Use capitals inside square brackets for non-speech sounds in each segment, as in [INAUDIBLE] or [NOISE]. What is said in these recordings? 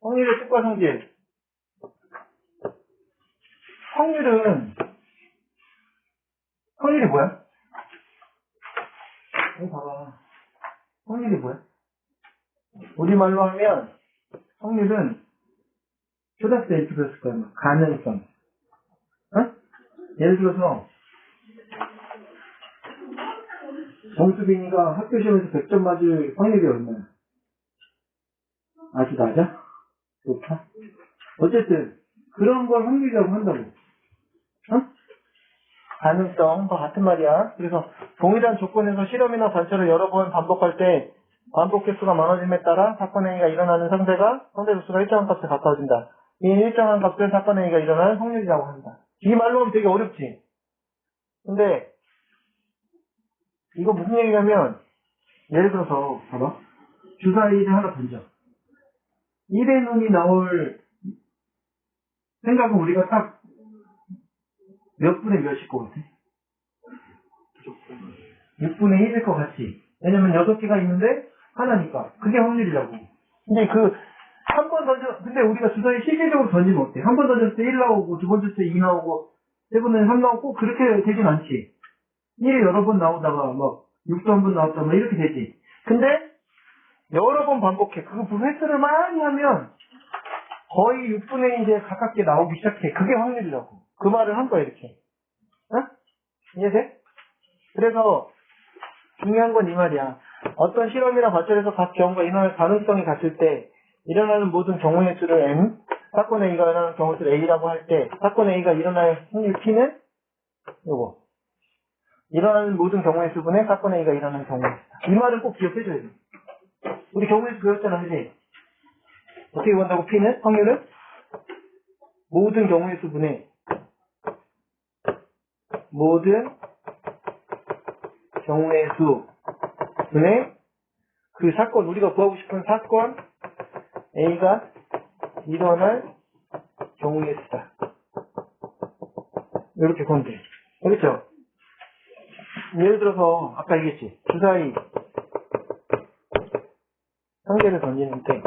확률의 특과 성질. 확률은, 확률이 뭐야? 여기 봐봐. 확률이 뭐야? 우리말로 하면, 확률은, 초등학교 때 배웠을 거야. 뭐. 가능성. 어? 예를 들어서, 정수빈이가 학교 시험에서 100점 맞을 확률이 얼마야? 아주 낮아? 높아? 어쨌든 그런 걸 확률이라고 한다고. 어? 가능성 다 같은 말이야. 그래서 동일한 조건에서 실험이나 관찰을 여러 번 반복할 때 반복 횟수가 많아짐에 따라 사건 행위가 일어나는 상대가 상대 수가 일정한 값에 가까워진다. 이 일정한 값을 사건 행위가 일어날 확률이라고 한다. 이 말로 하면 되게 어렵지. 근데 이거 무슨 얘기냐면 예를 들어서 봐봐 주사 위를 하나 던져 1의 눈이 나올 생각은 우리가 딱 몇 분의 몇일 것 같아? 6분의 1일 것 같지 왜냐면 6개가 있는데 하나니까 그게 확률이라고 근데 그 한 번 던져 근데 우리가 주사위 실질적으로 던지면 어때? 한 번 던졌을 때 1 나오고 두번 던졌을 때2 나오고 세 번에 3 나오고 그렇게 되진 않지 1이 여러 번 나오다가 막 6도 한 번 나왔다 막 이렇게 되지. 근데 여러 번 반복해. 그 횟수를 많이 하면 거의 6분의 1에 가깝게 나오기 시작해. 그게 확률이라고. 그 말을 한 거야 이렇게. 어? 이해돼? 그래서 중요한 건 이 말이야. 어떤 실험이나 관찰에서 각 경우가 일어날 가능성이 같을 때 일어나는 모든 경우의 수를 M, 사건 A가 일어나는 경우 수를 A라고 할 때 사건 A가 일어날 확률 P는 요거. 일어나는 모든 경우의 수분에 사건 A가 일어나는 수다. 이 말은 꼭 기억해줘야 돼. 우리 경우의 수 배웠잖아, 그지? 어떻게 본다고 P는? 확률은? 모든 경우의 수분에 모든 경우의 수분에 그 사건, 우리가 구하고 싶은 사건 A가 일어날 경우의 수다. 이렇게 구하면 돼. 그렇죠? 예를 들어서 아까 얘기했지 주사위 한 개를 던지는데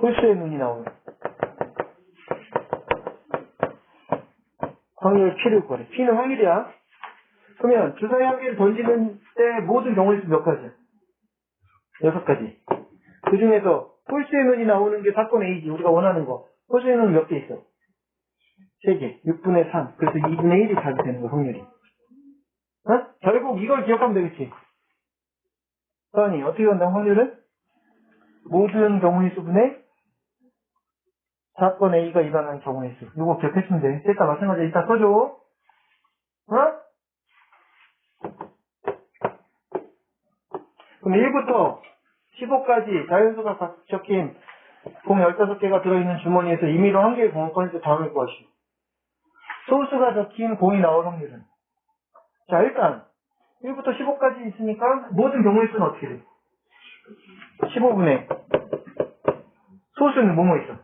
홀수의 눈이 나오는 확률 P를 구하래 P는 확률이야 그러면 주사위 한 개를 던지는 때 모든 경우의 수 몇 가지야? 여섯 가지 그 중에서 홀수의 눈이 나오는 게 사건 A지 우리가 원하는 거 홀수의 눈은 몇 개 있어? 3개, 6분의 3. 그래서 2분의 1이 답이 되는 거, 확률이. 어? 결국 이걸 기억하면 되겠지. 서원이, 어떻게 한다, 확률은? 모든 경우의 수분에 사건 A가 일어나는 경우의 수. 이거 기억했으면 돼. 셋다 마찬가지야. 이따 써줘. 어? 그럼 1부터 15까지 자연수가 각 적힌 공 15개가 들어있는 주머니에서 임의로 한 개의 공을 때 다음을 구하시오. 소수가 적힌 공이 나올 확률은? 자, 일단, 1부터 15까지 있으니까, 모든 경우의 수는 어떻게 돼? 15분의, 소수는 뭐뭐 있어?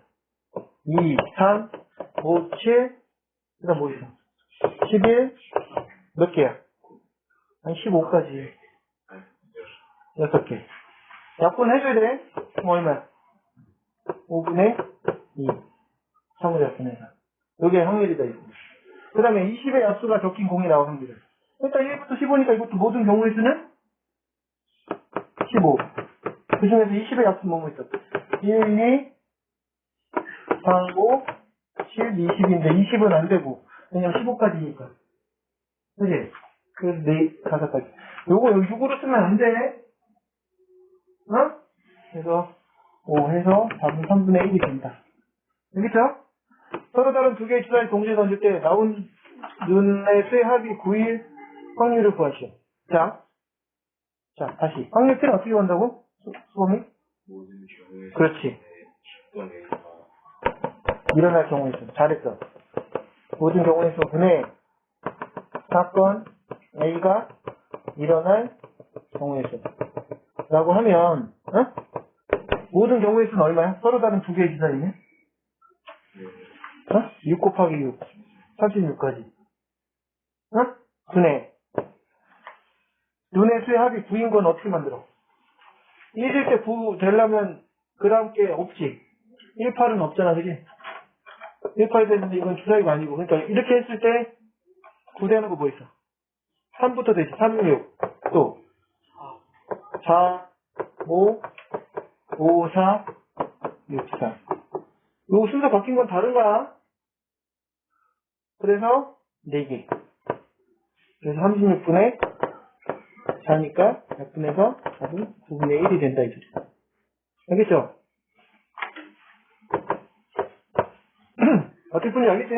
2, 3, 5, 7, 그 다음 뭐 있어? 11, 몇 개야? 아니, 15까지. 6개. 약분 해줘야 돼? 그럼 얼마야? 5분의 2. 3분의 약분의 4. 요게 확률이다, 이거. 그 다음에 20의 약수가 적힌 공이 확 일단 1부터 15니까 이것도 모든 경우의 수는 15. 그 중에서 20의 약수 뭐뭐 있어? 1, 2, 3, 5, 7, 20인데 20은 안 되고. 왜냐면 15까지니까. 그지? 그, 네, 다섯 가지. 요거 여기 6으로 쓰면 안 돼. 어? 그래서 5 해서 답은 3분의 1이 된다. 알겠죠? 서로 다른 두 개의 주사위 동시에 던질 때 나온 눈의 수의 합이 9일 확률을 구하시오. 자, 자 다시 확률 P는 어떻게 구한다고? 경우에 그렇지. 10번 A가 일어날 경우의 수. 잘했어. 모든 경우의 수 분의 사건 A가 일어날 경우의 수. 라고 하면, 어? 모든 경우의 수는 얼마야? 서로 다른 두 개의 주사위네? 어? 6 곱하기 6. 36까지. 어? 분의. 눈의 수의 합이 9인 건 어떻게 만들어? 1일 때9 되려면 그 다음 게 없지. 1, 8은 없잖아, 그지? 1, 8 되는데 이건 주사위가 아니고. 그러니까 이렇게 했을 때 9 되는 거 뭐 있어? 3부터 되지. 3, 6. 또 4, 5, 5, 4, 6, 4. 요 순서 바뀐 건 다른 거야. 그래서 4개. 그래서 36분의 4니까 약분해서 답은 9분의 1이 된다 이 소리. 알겠죠? [CLEARS THROAT] 어떻게 푸는지 알겠지?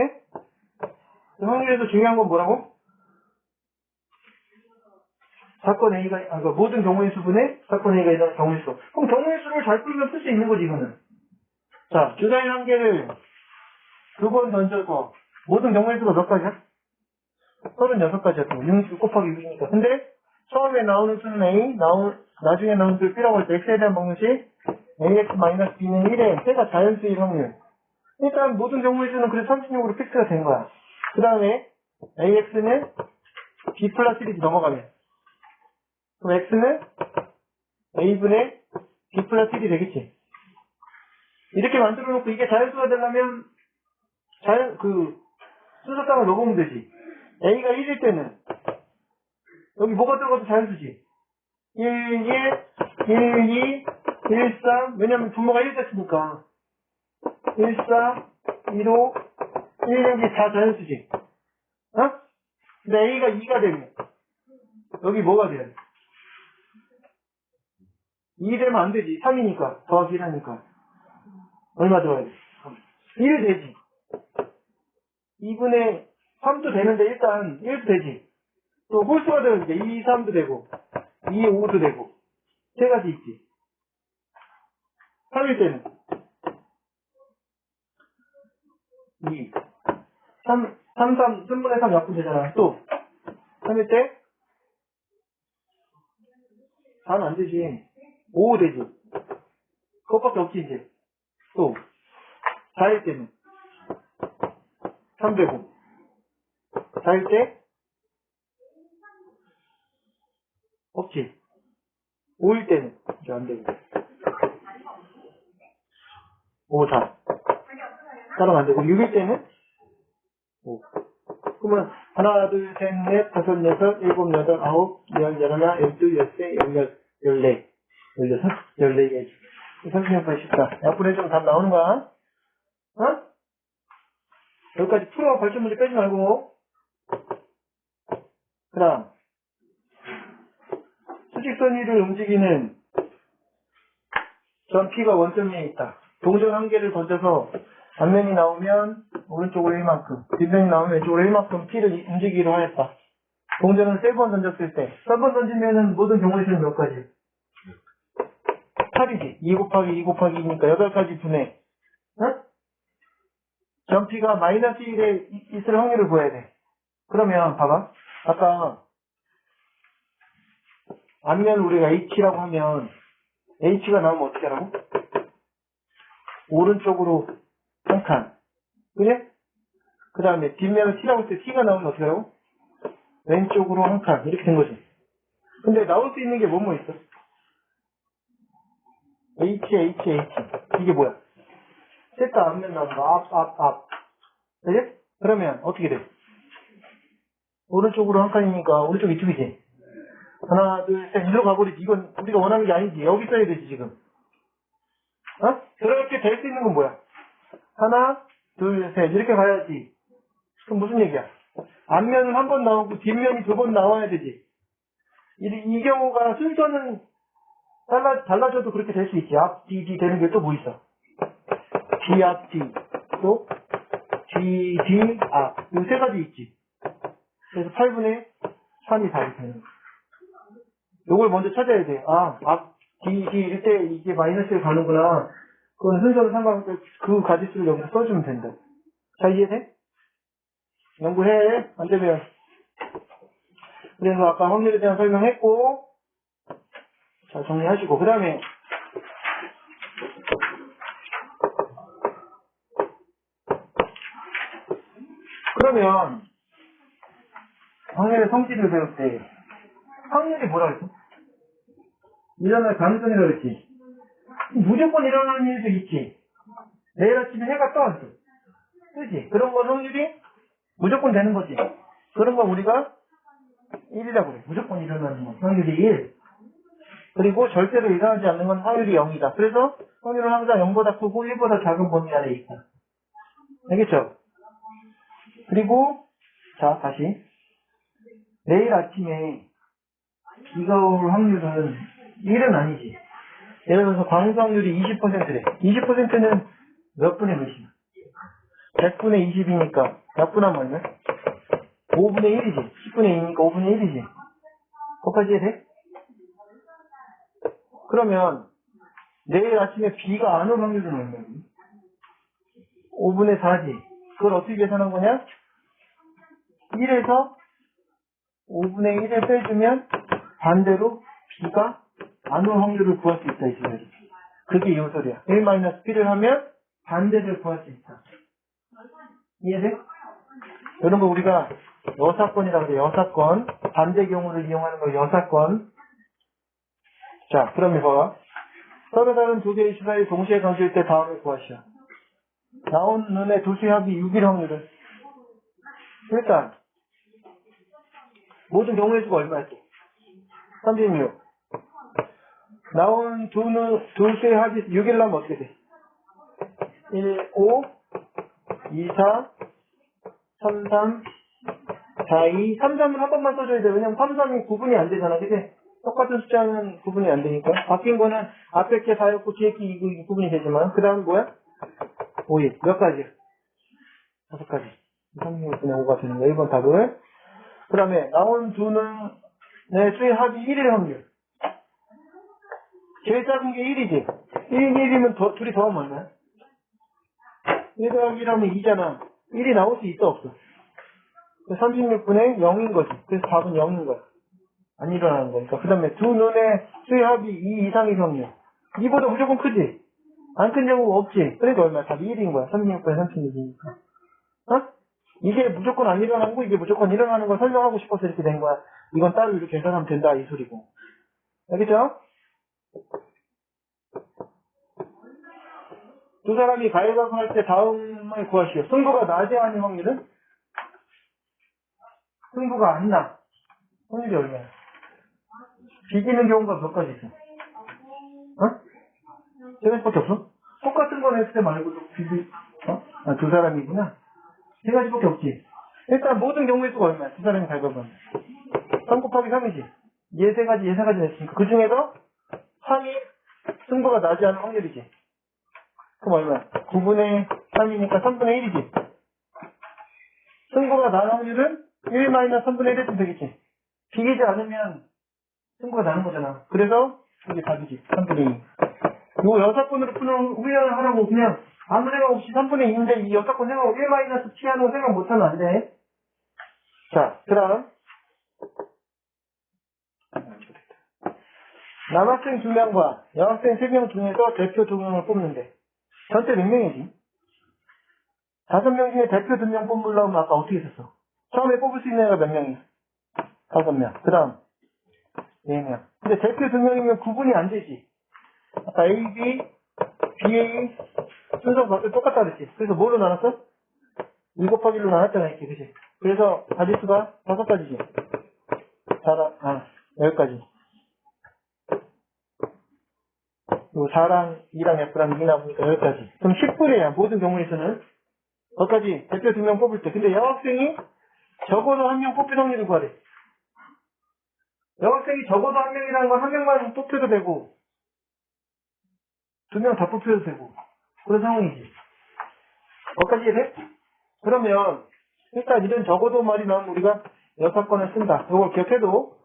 그 확률에서 중요한 건 뭐라고? 사건 A가, 아, 그 모든 경우의 수분에 사건 A가 일어나는 경우의 수. 그럼 경우의 수를 잘 풀면 풀수 있는 거지, 이거는. 자, 주사위 한 개를 두 번 던져서 모든 경우의 수가 몇 가지야? 36가지야. 6 곱하기 6이니까. 근데 처음에 나오는 수는 A, 나오, 나중에 나오는 수를 B라고 할 때 X에 대한 방정식 AX-B는 1에 해가 자연수일 확률. 일단 모든 경우의 수는 그래서 36으로 픽스가 된 거야. 그 다음에 AX는 B 플러스 1이 넘어가면 그럼 X는 A분의 B 플러스 1이 되겠지. 이렇게 만들어 놓고 이게 자연수가 되려면 자연, 그, 순서상을 넣어보면 되지. A가 1일 때는 여기 뭐가 들어가도 자연수지. 1, 1, 1, 2, 1, 3 왜냐면 분모가 1 됐으니까 1, 4, 1, 5, 1, 6이 다 자연수지. 어? 근데 A가 2가 되면 여기 뭐가 돼야 돼? 2 되면 안 되지. 3이니까. 더하기 1하니까. 얼마 더해야 돼? 1 되지. 2분의 3도 되는데 일단 1도 되지. 또 홀수가 되는데 2, 3도 되고 2, 5도 되고 세 가지 있지. 3일 때는 2, 3, 3, 3, 3분의 3 약분 되잖아. 또 3일 때 4는 안 되지. 5 되지. 그것밖에 없지 이제. 또 4일 때는 3 되고 4일 때 없지. 5일 때는 이제 안 되고 5, 4 따로 안 되고 6일 때는 5 그러면 하나, 둘, 셋, 넷, 다섯, 여섯, 일곱, 여덟, 아홉, 열, 열하나, 열둘, 열세, 열여, 열네, 열여섯, 열네 개. 36번 쉽다. 약분해주면 답 나오는 거야. 어? 여기까지 풀어. 발전 문제 빼지 말고. 그 다음. 수직선 위를 움직이는 전 P가 원점에 있다. 동전 한 개를 던져서 앞면이 나오면 오른쪽으로 1만큼, 뒷면이 나오면 왼쪽으로 1만큼 P를 이- 움직이기로 하였다. 동전을 세 번 던졌을 때, 세 번 던지면은 모든 경우의 수는 몇 가지? 8이지. 2 곱하기 2 곱하기 2니까 8가지 분해. 응? 전피가 마이너스 1에 있을 확률을 구해야 돼. 그러면 봐봐. 아까 앞면 우리가 H라고 하면 H가 나오면 어떻게 하라고? 오른쪽으로 한 칸. 그래? 그 다음에 뒷면을 T라고 할때 T가 나오면 어떻게 하라고? 왼쪽으로 한 칸. 이렇게 된 거지. 근데 나올 수 있는 게 뭐뭐 있어? H, H, H. 이게 뭐야? 셋다 앞면 나오는 거. 앞, 앞, 앞. 그지? 그러면 어떻게 돼? 오른쪽으로 한 칸이니까 오른쪽 이쪽이지. 하나, 둘, 셋. 이리로 가버리지. 이건 우리가 원하는 게 아니지. 여기 써야 되지, 지금. 어? 그렇게 될 수 있는 건 뭐야? 하나, 둘, 셋. 이렇게 가야지. 그럼 무슨 얘기야? 앞면은 한 번 나오고 뒷면이 두 번 나와야 되지. 이, 이 경우가 순서는 달라, 달라져도 그렇게 될 수 있지. 앞, 뒤, 뒤 되는 게 또 뭐 있어? 뒤, 앞, 뒤. 또, 뒤, 뒤, 앞. 이세 가지 있지. 그래서 8분의 3이 답이 되는 거야. 요걸 먼저 찾아야 돼. 아, 앞, 뒤, 뒤, 이럴 때 이게 마이너스에 가는구나. 그건 순서는 상관없고 그 가지수를 여기서 써주면 된다. 자, 이해돼? 연구해. 안 되면. 그래서 아까 확률에 대한 설명했고, 자, 정리하시고. 그 다음에, 그러면, 확률의 성질을 배울 때, 확률이 뭐라 그랬어? 일어날 가능성이 그렇지. 무조건 일어나는 일도 있지. 내일 아침에 해가 떠. 그지? 그런 건 확률이 무조건 되는 거지. 그런 거 우리가 1이라고 그래. 무조건 일어나는 건 확률이 1. 그리고 절대로 일어나지 않는 건 확률이 0이다. 그래서 확률은 항상 0보다 크고 1보다 작은 범위 안에 있다. 알겠죠? 그리고 자 다시 내일 아침에 비가 올 확률은 1은 아니지. 예를 들어서 광수 확률이 20%래. 20%는 몇 분의 몇이야? 100분의 20이니까 몇분 하면 얼마? 5분의 1이지. 10분의 2니까 5분의 1이지. 거기까지 해야 돼? 그러면 내일 아침에 비가 안 올 확률은 얼마야? 5분의 4지. 그걸 어떻게 계산한 거냐? 1에서 5분의 1을 빼주면 반대로 비가 안올 확률을 구할 수 있다 이 소리야. 그게 이 소리야. 1-B를 하면 반대를 구할 수 있다. 이해돼? 이런 거 우리가 여사건이라고 그래. 여사건. 반대 경우를 이용하는 거 여사건. 자, 그럼 이거 서로 다른 두 개의 시사를 동시에 강조할 때 다음을 구하시오. 나온 눈의 두 수의 합이 6일 확률은 일단 모든 경우의 수가 얼마였어? 36. 나온 두, 눈, 두 수의 합이 6일 나면 어떻게 돼? 1, 5, 2, 4, 3, 3, 4, 2, 3, 3을 한 번만 써줘야 돼. 왜냐면 3, 3이 구분이 안 되잖아. 그치? 똑같은 숫자는 구분이 안 되니까. 바뀐 거는 앞에 게 4였고 뒤에 게 2고 구분이 되지만 그 다음 뭐야? 5일. 몇 가지야? 다섯 가지. 36분의 5가 되는 거야. 1번 답을. 그 다음에 나온 두 눈의 수의 합이 1일 확률. 제일 작은 게 1이지. 1, 1이면 더, 둘이 더하면 얼마야? 1 더하기 1하면 2잖아. 1이 나올 수 있어, 없어? 36분의 0인 거지. 그래서 답은 0인 거야. 안 일어나는 거니까. 그 다음에 두 눈의 수의 합이 2 이상의 확률. 2보다 무조건 크지? 안 큰 경우가 없지? 그러니까 얼마야? 답이 1인 거야. 36분의 36이니까. 어? 이게 무조건 안 일어나는 거, 이게 무조건 일어나는 걸 설명하고 싶어서 이렇게 된 거야. 이건 따로 이렇게 계산하면 된다, 이 소리고. 알겠죠? 두 사람이 가위바위보 할 때 다음을 구하시오. 승부가 나지 않은 확률은? 승부가 안 나. 확률이 얼마야? 비기는 경우가 몇 가지 있어? 어? 세 가지밖에 없어? 똑같은 건 했을 때 말고도 비비, 어? 아, 두 사람이구나. 세 가지밖에 없지. 일단 모든 경우의 수가 얼마야? 두 사람이 가위바위보 하면. 3 곱하기 3이지. 얘세 가지, 얘세 가지 냈으니까. 그 중에서 3이 승부가 나지 않은 확률이지. 그럼 얼마야? 9분의 3이니까 3분의 1이지. 승부가 나는 확률은 1 마이너스 3분의 1 해주면 되겠지. 비기지 않으면 승부가 나는 거잖아. 그래서 이게 답이지. 3분의 2. 요 여섯 번으로 푸는 훈련을 하라고 그냥 아무 생각 없이 3분의 2인데 이 여섯 번 생각 1 마이너스 t 하는 거 생각 못하면 안 돼. 자, 그 다음. 남학생 2명과 여학생 3명 중에서 대표 2명을 뽑는데 전체 몇 명이지? 다섯 명 중에 대표 2명 뽑으려면 아까 어떻게 했었어? 처음에 뽑을 수 있는 애가 몇 명이야? 다섯 명. 그 다음 네 명. 근데 대표 2명이면 구분이 안 되지. 아까 A, B, BA 순서가 밖에 똑같다 그랬지. 그래서 뭐로 나눴어? 2 곱하기 1로 나눴잖아, 이렇게, 그치? 그래서 가지수가 다섯 가지지. 자랑, 아, 여기까지. 요 4랑 2랑 F랑 2 나오니까 여기까지. 그럼 10분이야, 모든 경우에서는. 거기까지 대표 2명 뽑을 때. 근데 여학생이 적어도 한 명 뽑힐 확률을 구하래. 여학생이 적어도 한 명이라는 건 한 명만 뽑혀도 되고, 두 명 다 뽑혀도 되고, 그런 상황이지. 거기까지 이해돼? 그러면, 일단 이런 적어도 말이 나오면 우리가 여섯 건을 쓴다. 이걸 기억해도,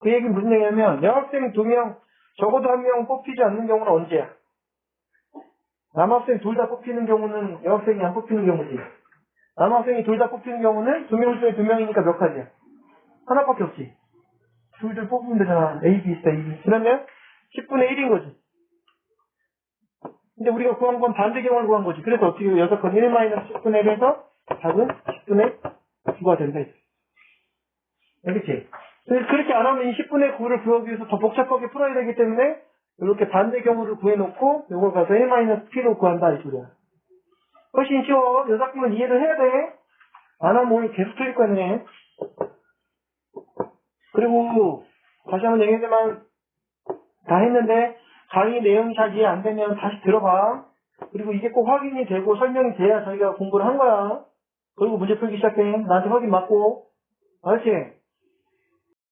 그 얘기는 무슨 얘기냐면, 여학생 두 명, 적어도 한명 뽑히지 않는 경우는 언제야? 남학생 둘 다 뽑히는 경우는 여학생이 안 뽑히는 경우지. 남학생이 둘 다 뽑히는 경우는 두 명 중에 두 명이니까 몇 가지야? 하나밖에 없지. 둘둘 뽑으면 되잖아. A, B 있다, A, B. 그러면 10분의 1인 거지. 근데 우리가 구한 건 반대 경우를 구한 거지. 그래서 어떻게 6건 1 마이너스 10분의 1 해서 답은 10분의 9가 된다. 알겠지? 그래서 그렇게 안 하면 이 10분의 9를 구하기 위해서 더 복잡하게 풀어야 되기 때문에 이렇게 반대 경우를 구해놓고 이걸 가서 1-p로 구한다 이 소리야. 훨씬 쉬워. 여자끼면 이해를 해야 돼. 안 하면 오늘 계속 틀릴 거네. 그리고 다시 한번 얘기하지만 다 했는데 강의 내용이 잘 이해 안 되면 다시 들어봐. 그리고 이게 꼭 확인이 되고 설명이 돼야 자기가 공부를 한 거야. 그리고 문제 풀기 시작해. 나한테 확인 맞고. 알았지?